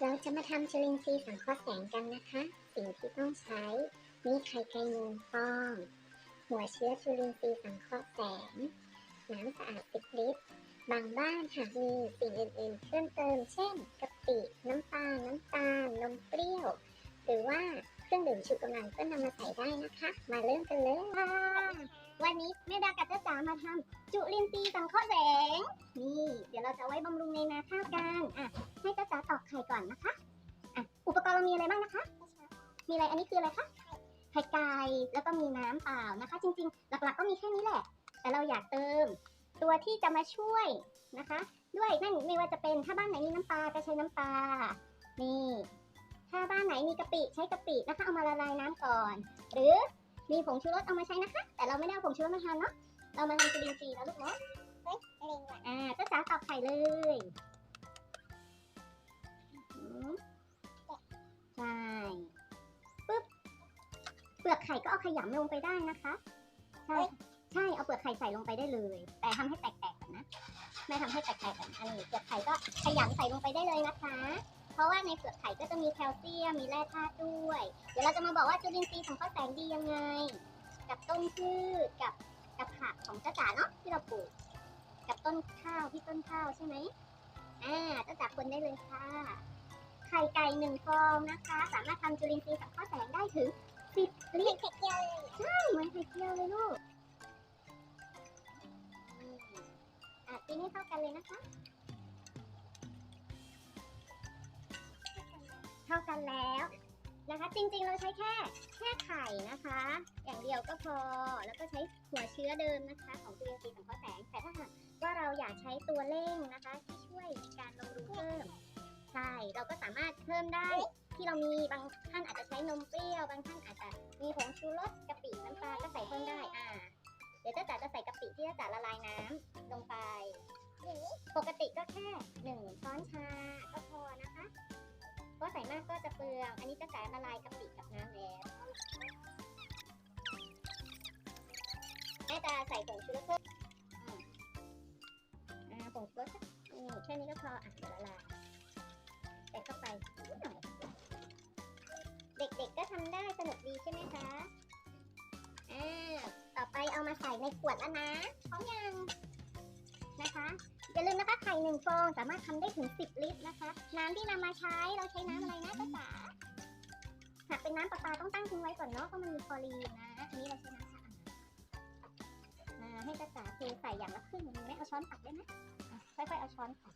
เราจะมาทำจุลินทรีย์สังเคราะห์แสงกันนะคะ สิ่งที่ต้องใช้มีไข่ไก่หนึ่งฟอง หัวเชื้อจุลินทรีย์สังเคราะห์แสง น้ำสะอาด10ลิตร บางบ้านหากมีสิ่งอื่นๆเพิ่มเติม เช่นกะปิ น้ำปลาน้ำตาล นมเปรี้ยว หรือว่า เครื่องดื่มชูกำลังก็นำมาใส่ได้นะคะ มาเริ่มกันเลยค่ะวันนี้แม่ดากับจ้าจ๋ามาทำจุลินทรีย์สังเคราะห์แสง นี่ เดี๋ยวเราจะไว้บำรุงในนาข้าวกันอะให้จ้าจ๋าตอกไข่ก่อนนะคะอะอุปกรณ์เรามีอะไรบ้างนะคะ มีอะไรอันนี้คืออะไรคะไข่ไก่แล้วก็มีน้ำเปล่านะคะ จริงๆ หลักๆก็มีแค่นี้แหละ แต่เราอยากเติม ตัวที่จะมาช่วยนะคะ ด้วยนั่นไม่ว่าจะเป็นถ้าบ้านไหนมีน้ำปลาก็ใช้น้ำปลานี่ ถ้าบ้านไหนมีกะปิใช้กะปินะคะเอามาละลายน้ำก่อน หรือมีผงชูรสเอามาใช้นะคะ แต่เราไม่ได้เอาผงชูรสมาทานเนาะเรามาทำจุลินทรีย์นะลูกเนาะเฮ้ยเร็งว่ะอ่าจ้าจ๋าตอกไข่เลยใช่ปึ๊บเปลือกไข่ก็เอาขยำลงไปได้นะคะใช่ใช่เอาเปลือกไข่ใส่ลงไปได้เลย แต่ทำให้แตกๆก่อนนะไม่ทำให้แตกๆก่อนอันนี้เปลือกไข่ก็ขยำใส่ลงไปได้เลยนะคะ เพราะว่าในเปลือกไข่ก็จะมีแคลเซียม มีแร่ธาตุด้วย เดี๋ยวเราจะมาบอกว่าจุลินทรีย์ของข้าวแสงดียังไง กับต้นพืช กับกับผักของจ้าจ๋าเนาะที่เราปลูก กับต้นข้าวที่ต้นข้าวใช่ไหมอ่าจ้าจ๋าคนได้เลยค่ะ ไข่ไก่หนึ่งฟองนะคะ สามารถทำจุลินทรีย์สังเคราะห์แสงได้ถึงสิบลิตรไข่เจียวเลยใช่เหมือนไข่เจียวเลยลูกอะตีให้เข้ากันเลยนะคะากันแล้วนะคะ จริงๆเราใช้แค่แค่ไข่นะคะ อย่างเดียวก็พอแล้วก็ใช้หัวเชื้อเดิมนะคะของจุลินทรีย์สังเคราะห์แสง แต่ถ้าหากว่าเราอยากใช้ตัวเร่งนะคะ ที่ช่วยในการบำรุงเพิ่มใช่เราก็สามารถเพิ่มได้ที่เรามีบางท่านอาจจะใช้นมเปรี้ยว บางท่านอาจจะมีผงชูรสกะปิน้ำปลาก็ใส่เพิ่มได้อ่าเดี๋ยวเจ้าจ๋าจะใส่กะปิที่เจ้าจ๋าละลายน้ำลงไป ปกติก็แค่หนึ่งช้อนชา ใส่มากก็จะเปลือง อันนี้จะจ๋าละลายกะปิกับน้ำแล้วแม่จะใส่ผงชูรสเพิ่มอืมอ่าผงชูรสสักอืมแค่นี้ก็พออะเดี๋ยวละลายใส่เข้าไปนิดหน่อยเด็กๆก็ทำได้สนุกดีใช่ไหมคะ อ่า ต่อไปเอามาใส่ในขวดแล้วนะ พร้อมยัง ไข่หนึ่งฟองสามารถทำได้ถึง 10 ลิตรนะคะ น้ำที่นำมาใช้เราใช้น้ำอะไรนะป้าจ๋าหากเป็นน้ำประปาต้องตั้งทิ้งไว้ก่อนเนาะเพราะมันมีคลอรีนนะ อันนี้เราใช้น้ำสะอาดอ่าให้ป้าจ๋าเทใส่อย่างละครึ่งมีไหมเอาช้อนตักได้ไหมอะค่อยๆเอาช้อนตัก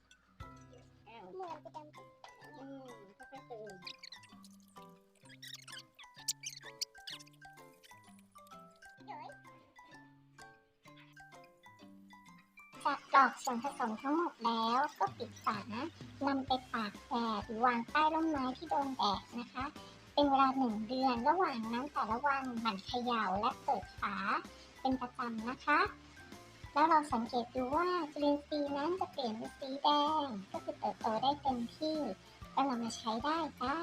อ้าวเหมือนจะดำอืมค่อยๆเติม จากกรอกส่วนผสมทั้งหมดแล้วก็ปิดฝานำไปตากแดดหรือวางใต้ร่มไม้ที่โดนแดดนะคะ เป็นเวลาหนึ่งเดือนระหว่างนั้นแต่ละวันหมั่นเขย่าและเปิดฝาเป็นประจำนะคะ แล้วเราสังเกตดูว่าจุลินทรีย์นั้นจะเปลี่ยนเป็นสีแดง ก็คือเติบโตได้เต็มที่ก็นำมาใช้ได้จ้า